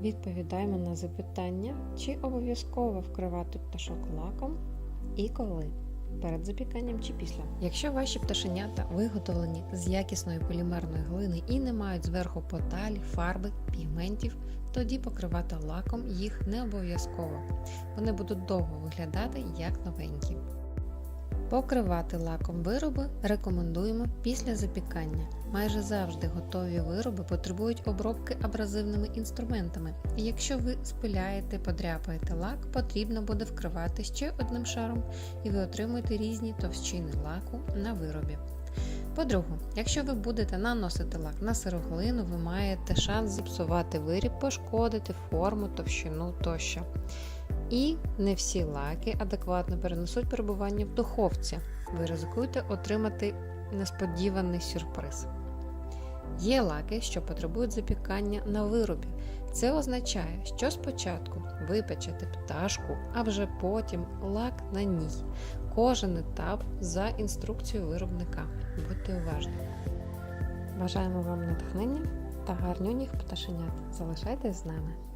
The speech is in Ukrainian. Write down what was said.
Відповідаємо на запитання, чи обов'язково вкривати пташок лаком і коли. Перед запіканням чи після. Якщо ваші пташенята виготовлені з якісної полімерної глини і не мають зверху поталі, фарби, пігментів, тоді покривати лаком їх не обов'язково. Вони будуть довго виглядати як новенькі. Покривати лаком вироби рекомендуємо після запікання. Майже завжди готові вироби потребують обробки абразивними інструментами, і якщо ви спиляєте, подряпаєте лак, потрібно буде вкривати ще одним шаром, і ви отримуєте різні товщини лаку на виробі. По-друге, якщо ви будете наносити лак на сиру глину, ви маєте шанс зіпсувати виріб, пошкодити форму, товщину тощо. І не всі лаки адекватно перенесуть перебування в духовці. Ви ризикуєте отримати несподіваний сюрприз. Є лаки, що потребують запікання на виробі. Це означає, що спочатку ви печете пташку, а вже потім лак на ній. Кожен етап за інструкцією виробника. Будьте уважні. Бажаємо вам натхнення та гарнюніх пташенят. Залишайтесь з нами.